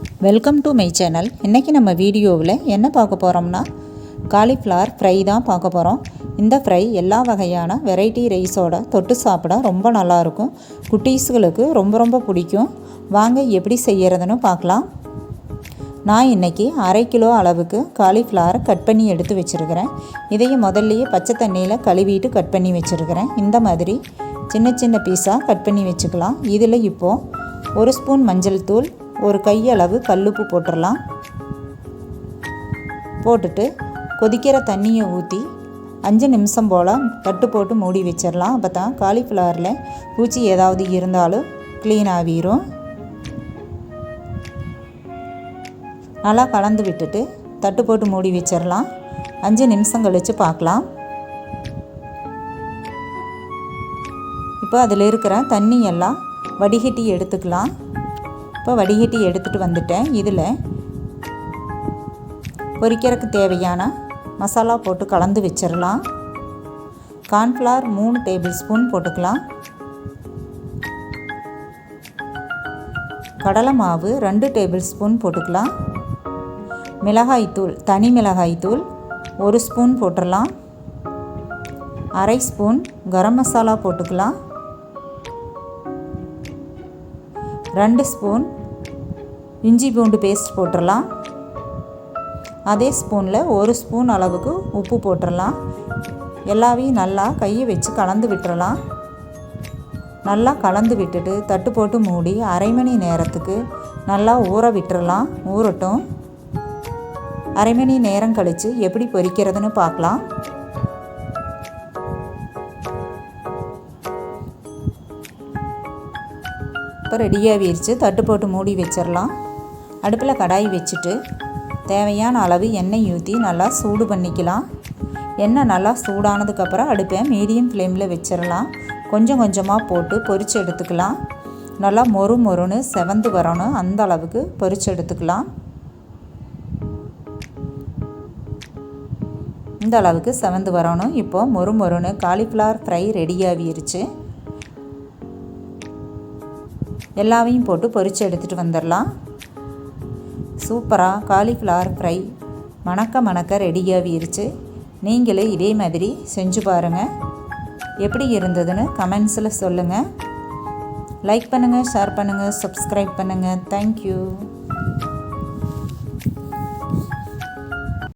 Welcome to my channel இன்றைக்கி நம்ம வீடியோவில் என்ன பார்க்க போகிறோம்னா காலிஃப்ளவர் ஃப்ரை தான் பார்க்க போகிறோம் இந்த ஃப்ரை எல்லா வகையான வெரைட்டி ரைஸோட தொட்டு சாப்பிட ரொம்ப நல்லாயிருக்கும் குட்டீஸுகளுக்கு ரொம்ப ரொம்ப பிடிக்கும். வாங்க எப்படி செய்கிறதுன்னு பார்க்கலாம். நான் இன்றைக்கி அரை கிலோ அளவுக்கு காலிஃப்ளவரை கட் பண்ணி எடுத்து வச்சுருக்கிறேன். இதையும் முதல்லையே பச்சை தண்ணியில் கழுவிட்டு கட் பண்ணி வச்சுருக்கிறேன். இந்த மாதிரி சின்ன சின்ன பீஸாக கட் பண்ணி வச்சுக்கலாம். இதில் இப்போது ஒரு ஸ்பூன் மஞ்சள் தூள் ஒரு கையளவு கல்லுப்பு போட்டுடலாம் போட்டுட்டு கொதிக்கிற தண்ணியை ஊற்றி அஞ்சு நிமிஷம் போல் தட்டு போட்டு மூடி வச்சிடலாம் அப்போ தான் காலிஃப்ளவரில் பூச்சி ஏதாவது இருந்தாலும் க்ளீன் ஆகிரும். நல்லா கலந்து விட்டுட்டு தட்டு போட்டு மூடி வச்சிடலாம் அஞ்சு நிமிஷம் கழித்து பார்க்கலாம். இப்போ அதில் இருக்கிற தண்ணி எல்லாம் வடிகட்டி எடுத்துக்கலாம். இப்போ வடிகட்டி எடுத்துகிட்டு வந்துட்டேன். இதில் பொரிக்கிறதுக்கு தேவையான மசாலா போட்டு கலந்து வச்சிடலாம். கார்ன்ஃப்ளவர் மூணு டேபிள் ஸ்பூன் போட்டுக்கலாம். கடலை மாவு ரெண்டு டேபிள் ஸ்பூன் போட்டுக்கலாம். மிளகாய்த்தூள் தனி மிளகாய்த்தூள் ஒரு ஸ்பூன் போட்டுடலாம். அரை ஸ்பூன் கரம் மசாலா போட்டுக்கலாம். ரெண்டு ஸ்பூன் இஞ்சி பூண்டு பேஸ்ட் போட்டுடலாம் அதே ஸ்பூனில் ஒரு ஸ்பூன் அளவுக்கு உப்பு போட்டுடலாம் எல்லாவையும் நல்லா கையை வச்சு கலந்து விட்டுறலாம். நல்லா கலந்து விட்டுட்டு தட்டு போட்டு மூடி அரை மணி நேரத்துக்கு நல்லா ஊற விட்டுறலாம். ஊறட்டும். அரை மணி நேரம் கழித்து எப்படி பொரிக்கிறதுன்னு பார்க்கலாம். இப்போ ரெடியாகிடுச்சு தட்டு போட்டு மூடி வச்சிடலாம். அடுப்பில் கடாய் வச்சுட்டு தேவையான அளவு எண்ணெய் ஊற்றி நல்லா சூடு பண்ணிக்கலாம். எண்ணெய் நல்லா சூடானதுக்கப்புறம் அடுப்பை மீடியம் ஃப்ளேமில் வச்சிடலாம். கொஞ்சம் கொஞ்சமாக போட்டு பொரித்து எடுத்துக்கலாம். நல்லா மொறு மொறுன்னு செவந்து வரணும். அந்த அளவுக்கு பொரித்து எடுத்துக்கலாம். இந்த அளவுக்கு செவந்து வரணும். இப்போது மொறு மொறுன்னு காலிஃப்ளவர் ஃப்ரை ரெடியாகிருச்சு எல்லாவையும் போட்டு பொரித்து எடுத்துகிட்டு வந்துடலாம். சூப்பராக காலிஃப்ளவர் ஃப்ரை மணக்க மணக்க ரெடியாகிருச்சு நீங்களே இதே மாதிரி செஞ்சு பாருங்கள் எப்படி இருந்ததுன்னு கமெண்ட்ஸில் சொல்லுங்கள் லைக் பண்ணுங்கள் ஷேர் பண்ணுங்கள் சப்ஸ்கிரைப் பண்ணுங்கள் தேங்க்யூ